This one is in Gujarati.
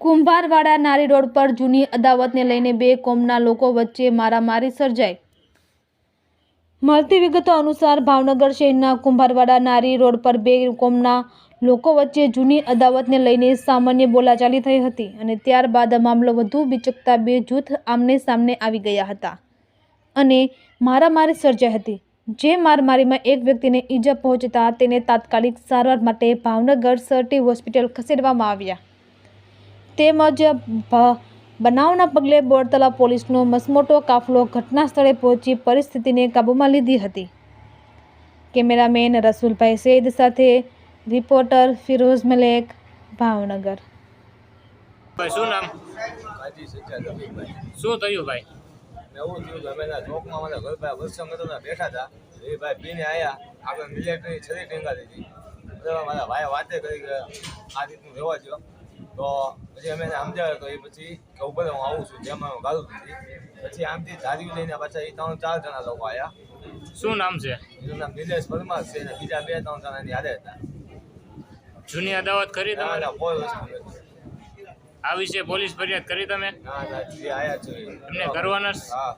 કુંભારવાડા નારી રોડ પર જૂની અદાવતને લઈને બે કોમના લોકો વચ્ચે મારામારી સર્જાઈ. મળતી વિગતો અનુસાર ભાવનગર શહેરના કુંભારવાડા નારી રોડ પર બે કોમના લોકો વચ્ચે જૂની અદાવતને લઈને સામાન્ય બોલાચાલી થઈ હતી અને ત્યારબાદ મામલો વધુ બિચકતા બે જૂથ આમને સામને આવી ગયા હતા અને મારામારી સર્જાઈ હતી. જે મારમારીમાં એક વ્યક્તિને ઈજા પહોંચતા તેને તાત્કાલિક સારવાર માટે ભાવનગર સરટી હોસ્પિટલ ખસેડવામાં આવ્યા. તેમજ બનાવના પગલે બોરતલા પોલીસનો મસમોટો કાફલો ઘટના સ્થળે પહોંચી પરિસ્થિતિને કાબૂમાં લીધી હતી. કેમેરામેન રસુલભાઈ સૈદ સાથે રિપોર્ટર ફિરોઝ મલેક ભાવનગર. શું નામ? હાજી સચ્ચા રફીકભાઈ શું થયું ભાઈ? એવું થયું અમે ચોકમાં મારા ઘર વરસાદ હતો બેઠા હતા. એ ભાઈ પીને આવ્યા આપણે મિલિટરી છરી ટીંગાતી દીધી. મારા ભાઈ વાતે કરી કે આ રીતનું રહેવા દો તો પછી અમે સમજાવ્યો તો એ પછી કે ઉપર હું આવું છું જેમ હું ગાલું પછી આમથી ધાર્યું લઈને પાછા એ ત્રણ ચાર જણા લોકો આવ્યા શું નામ છે? એનું નામ નિલેશ પરમાર છે અને બીજા બે ત્રણ જણા એની હારે હતા. જૂની અદાવત કરી તમે? કોઈ વસ્તુ આ વિશે પોલીસ ફરિયાદ કરી તમે? ના ના જે આયા છે એમને કરવાના હા.